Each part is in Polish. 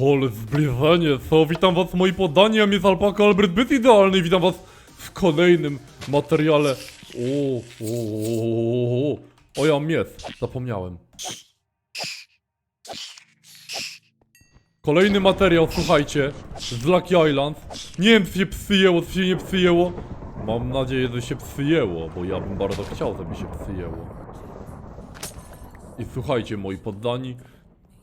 Hol zbliżenie, co? Witam was moi poddani, ja jest Alpaka Albert Byt Idealny i witam was w kolejnym materiale. O, o, o, o, o, ja zapomniałem. Kolejny materiał, słuchajcie, z Lucky Island. Nie wiem, czy się psyjęło, czy się nie psyjęło. Mam nadzieję, że się psyjęło, bo ja bym bardzo chciał, żeby się psyjęło. I słuchajcie, moi poddani,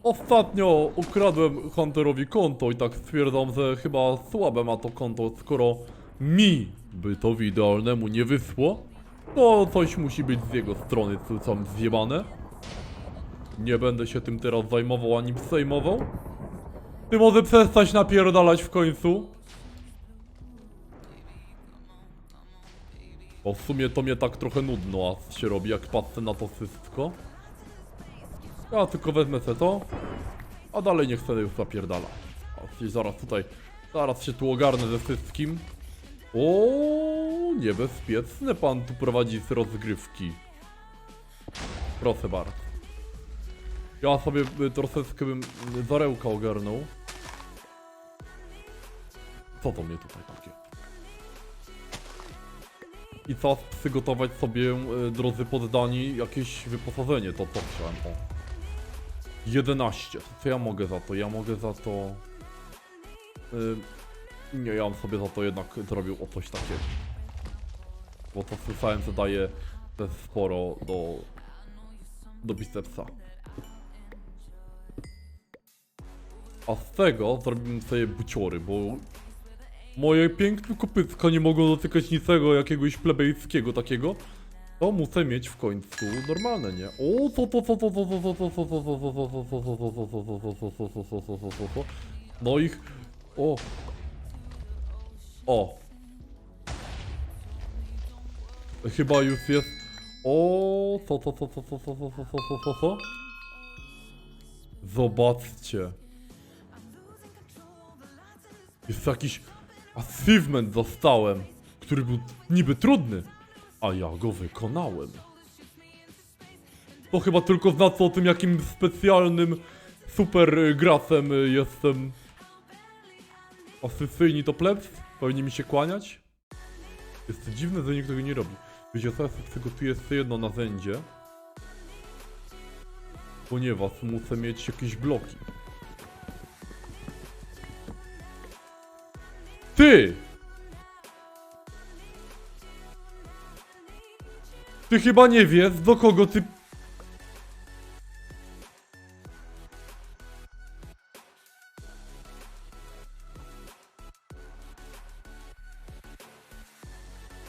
Ostatnio ukradłem Hunterowi konto i tak stwierdzam, że chyba słabe ma to konto, skoro mi by to idealnemu nie wysło, to coś musi być z jego strony co tam zjebane. Nie będę się tym teraz zajmował ani przejmował. Ty może przestać napierdalać w końcu? Bo w sumie to mnie tak trochę nudno się robi, jak patrzę na to wszystko. Ja tylko wezmę se to, a dalej niech sobie już zapierdala. A zaraz tutaj, zaraz się tu ogarnę ze wszystkim. O, niebezpieczne pan tu prowadzi z rozgrywki. Proszę bardzo. Ja sobie y, troszeczkę bym y, zarełka ogarnął. Co to mnie tutaj takie? I czas przygotować sobie, y, drodzy poddani, jakieś wyposażenie, to co chciałem. 11. Co ja mogę za to? Ja mogę za to... Nie, ja bym sobie za to jednak zrobił o coś takiego. Bo to słyszałem, że daje też sporo do... do bicepsa. A z tego zrobimy sobie buciory, bo... Moje piękne kopytka nie mogą dotykać niczego jakiegoś plebejskiego takiego. To muszę mieć w końcu normalne, nie? O, to, to, to, to, to, to, to. No ich... O! O! Chyba już jest... O, to, to, to, to, to, to, to, to, to, to, to, to. Zobaczcie. Jest jakiś achievement dostałem, który był niby trudny. A ja go wykonałem. To chyba tylko znaczy o tym, jakim specjalnym super grafem jestem. Asystyjni to plebs? Powinni mi się kłaniać? Jest to dziwne, że nikt tego nie robi. Wiecie sobie przygotuję jeszcze jedno narzędzie. Ponieważ muszę mieć jakieś bloki. Ty! Ty chyba nie wiesz, do kogo ty...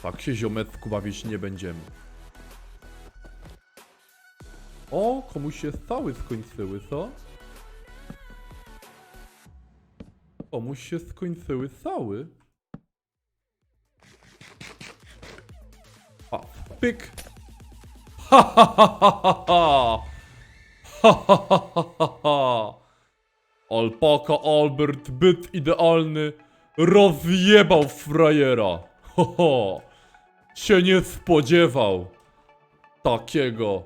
Tak się ziomecku bawić nie będziemy. O, komuś się stały skończyły, co? Komuś się skończyły cały. A, pyk. Ha. Alpaka Albert, byt idealny, rozjebał frajera. Ho ho. Się nie spodziewał takiego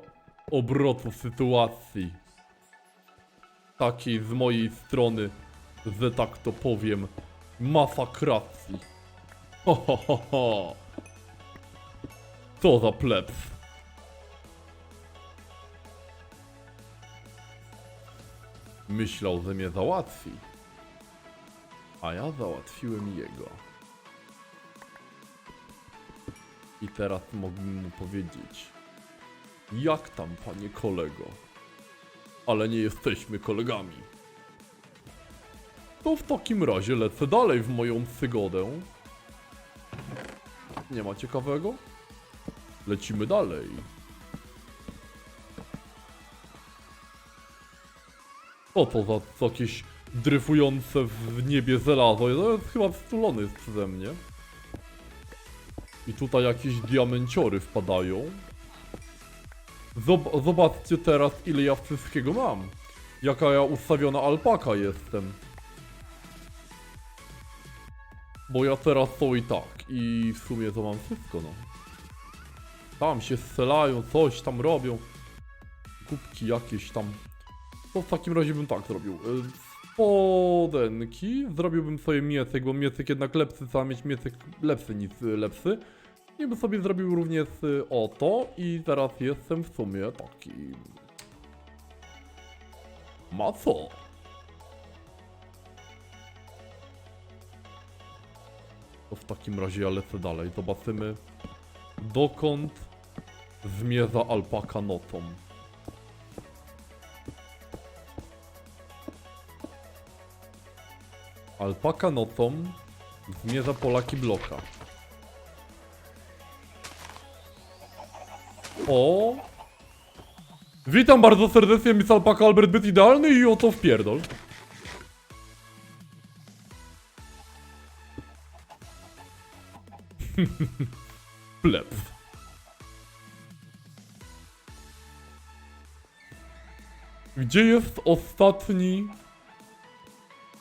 obrotu sytuacji. Takiej z mojej strony, że tak to powiem, masakracji. Ho ho ho ho. Co za plebs. Myślał, że mnie załatwi. A ja załatwiłem jego. I teraz mógłbym mu powiedzieć. Jak tam, panie kolego? Ale nie jesteśmy kolegami. To w takim razie lecę dalej w moją przygodę. Nie ma ciekawego? Lecimy dalej. Co to za jakieś dryfujące w niebie żelazo? To jest chyba wstulony jest przeze mnie. I tutaj jakieś diamenciory wpadają. Zob zobaczcie teraz ile ja wszystkiego mam. Jaka ja ustawiona alpaka jestem. Bo ja teraz to i tak. I w sumie to mam wszystko no. Tam się strzelają, coś tam robią. Kubki jakieś tam. To w takim razie bym tak zrobił. Y, spodenki. Zrobiłbym sobie miecek, bo miecek jednak lepszy, trzeba mieć miecek lepszy niż y, lepszy. I bym sobie zrobił również y, oto i teraz jestem w sumie taki... Ma co? To w takim razie ja lecę dalej. Zobaczymy dokąd zmierza alpaka nocą. Alpaka nocą zmierza Polaki bloka. O! Witam bardzo serdecznie, Miss Alpaka Albert Byt Idealny i oto wpierdol. Pleb. Gdzie jest ostatni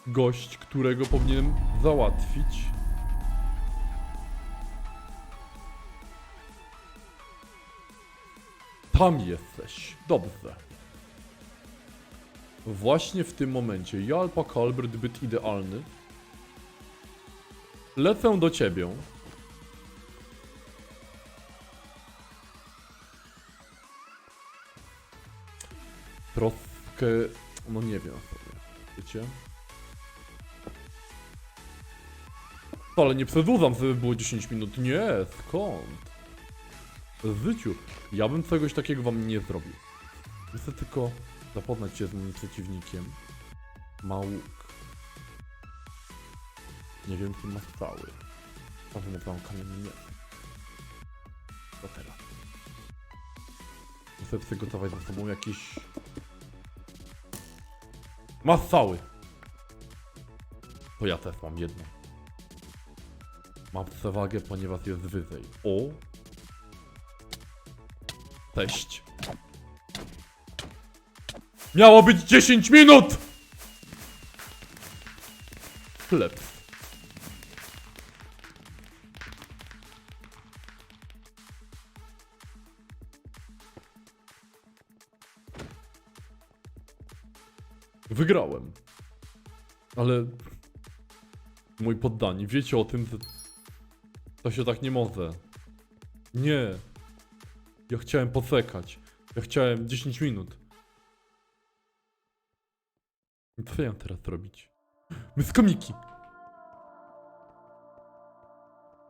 gość, którego powinienem załatwić? Tam jesteś. Dobrze. Właśnie w tym momencie ja, Albert, byt idealny, lecę do ciebie. Troszkę, no nie wiem wiecie? Ale nie przedłużam, żeby było 10 minut. Nie, skąd? W życiu. Ja bym czegoś takiego wam nie zrobił. Chcę tylko zapoznać się z moim przeciwnikiem. Ma łuk. Nie wiem, czy ma cały. Prawie mu tam kamienny. Co teraz? Muszę przygotować za sobą jakiś... Ma cały! To ja też mam jedno. Mam przewagę, ponieważ jest wyżej. O! Cześć. Miało być 10 minut! Chleb. Wygrałem. Ale... Mój poddani, wiecie o tym, że... To się tak nie może. Nie. Ja chciałem poczekać. Ja chciałem 10 minut. Co ja mam teraz robić? My z komiki!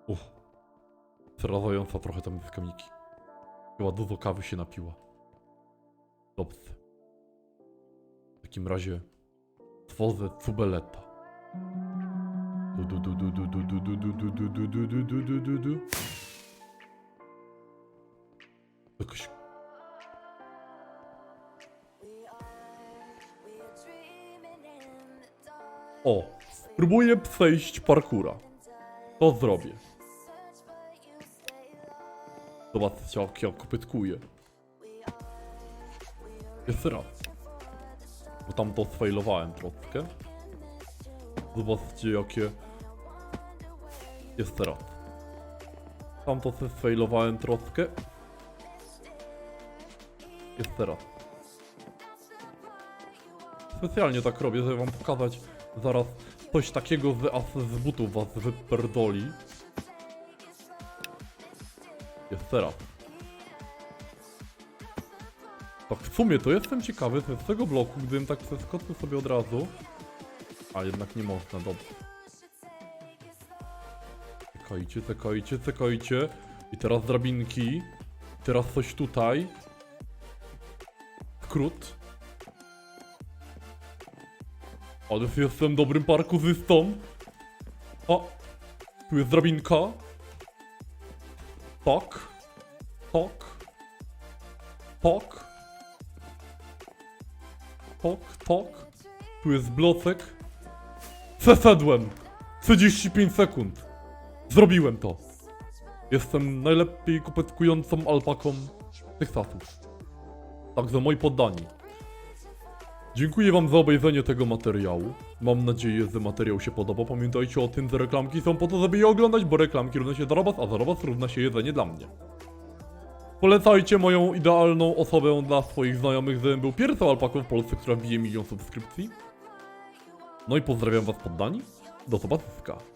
Uff. Przerażająca trochę ta z komiki. Chyba dużo kawy się napiła. Dobrze. W takim razie tworzę cubeleta. Jakoś... O! Spróbuję przejść parkura. To zrobię. Zobaczcie, jak ja kopytkuję. Jeszcze raz. Bo tam to sfailowałem troszkę. Zobaczcie, jakie... Jeszcze raz. Tam to sfailowałem troszkę. Jeszcze raz. Specjalnie tak robię, żeby wam pokazać zaraz coś takiego, że as z butów was wyperdoli. Jeszcze raz. Tak w sumie to jestem ciekawy, z tego bloku, gdybym tak przeskoczył sobie od razu... A jednak nie można, dobrze. Czekajcie, czekajcie, czekajcie. I teraz drabinki. Teraz coś tutaj. Skrót. Ale jestem dobrym parkurzystą. O! Tu jest drabinka. Tak. Tak. Tak. Tak, tak. Tu jest blocek. Przeszedłem. 35 sekund. Zrobiłem to. Jestem najlepiej kopetkującą alpaką tych czasów. Także moi poddani. Dziękuję wam za obejrzenie tego materiału. Mam nadzieję, że materiał się podoba. Pamiętajcie o tym, że reklamki są po to, żeby je oglądać, bo reklamki równa się zarobat, a zarobat równa się jedzenie dla mnie. Polecajcie moją idealną osobę dla swoich znajomych, żebym był pierwszą alpaką w Polsce, która bije milion subskrypcji. No i pozdrawiam was poddani. Do zobaczyska.